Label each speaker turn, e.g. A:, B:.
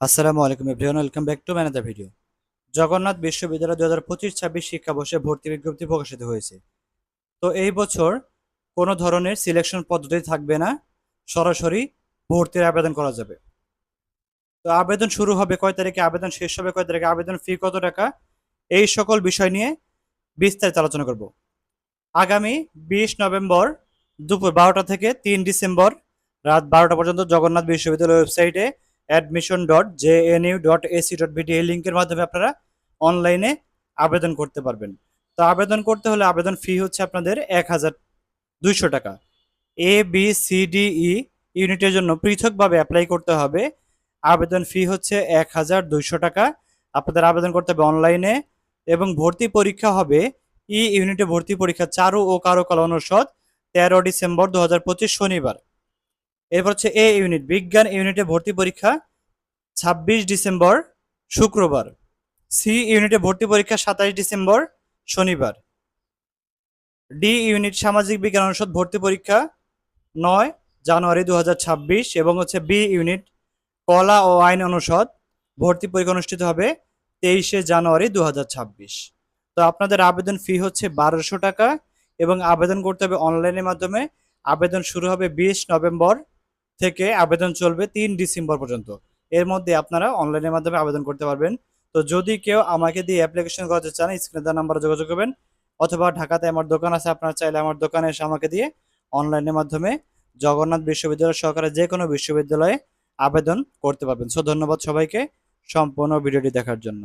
A: আসসালামু আলাইকুম everyone welcome back to manager video Jagannath বিশ্ববিদ্যালয় দু হাজার পঁচিশ ছাব্বিশ শিক্ষাবর্ষে ভর্তি বিজ্ঞপ্তি প্রকাশিত হয়েছে। তো এই বছর কোনো ধরনের সিলেকশন পদ্ধতি থাকবে না, সরাসরি ভর্তির আবেদন করা যাবে। তো আবেদন শুরু হবে কয় তারিখে, আবেদন শেষ হবে কয় তারিখে, আবেদন ফি কত টাকা, এই সকল বিষয় নিয়ে বিস্তারিত আলোচনা করব। আগামী বিশ নভেম্বর দুপুর বারোটা থেকে তিন ডিসেম্বর রাত বারোটা পর্যন্ত জগন্নাথ বিশ্ববিদ্যালয় ওয়েবসাইটে admission dot J N U dot AC dot BD এই লিঙ্কের মাধ্যমে আপনারা অনলাইনে আবেদন করতে পারবেন। তো আবেদন করতে হলে আবেদন ফি হচ্ছে আপনাদের এক হাজার দুইশো টাকা। A B C D E ইউনিটের জন্য পৃথকভাবে অ্যাপ্লাই করতে হবে। আবেদন ফি হচ্ছে এক হাজার দুইশো টাকা। আপনাদের আবেদন করতে হবে অনলাইনে এবং ভর্তি পরীক্ষা হবে ই ইউনিটে ভর্তি পরীক্ষা চারু ও কারুকলা অনুষদ তেরো ডিসেম্বর দু হাজার পঁচিশ শনিবার। এরপর হচ্ছে এ ইউনিট বিজ্ঞান ইউনিটে ভর্তি পরীক্ষা ছাব্বিশ ডিসেম্বর শুক্রবার সি ইউনিটে ভর্তি পরীক্ষা সাতাশ ডিসেম্বর শনিবার ডি ইউনিট সামাজিক বিজ্ঞান অনুষদ ভর্তি পরীক্ষা নয় জানুয়ারি দু হাজার ছাব্বিশ এবং হচ্ছে বি ইউনিট কলা ও আইন অনুষদ ভর্তি পরীক্ষা অনুষ্ঠিত হবে তেইশে জানুয়ারি দু হাজার ছাব্বিশ। তো আপনাদের আবেদন ফি হচ্ছে বারোশো টাকা এবং আবেদন করতে হবে অনলাইনের মাধ্যমে। আবেদন শুরু হবে বিশ নভেম্বর থেকে আবেদন চলবে তিন ডিসেম্বর পর্যন্ত। এর মধ্যে আপনারা অনলাইনের মাধ্যমে আবেদন করতে পারবেন। তো যদি কেউ আমাকে দিয়ে অ্যাপ্লিকেশন করাতে চান স্ক্রিনে দেওয়া নাম্বারে যোগাযোগ করবেন অথবা ঢাকাতে আমার দোকান আছে, আপনারা চাইলে আমার দোকানে এসে আমাকে দিয়ে অনলাইনের মাধ্যমে জগন্নাথ বিশ্ববিদ্যালয় সহকারে যে কোনো বিশ্ববিদ্যালয়ে আবেদন করতে পারবেন। সো ধন্যবাদ সবাইকে সম্পূর্ণ ভিডিওটি দেখার জন্য।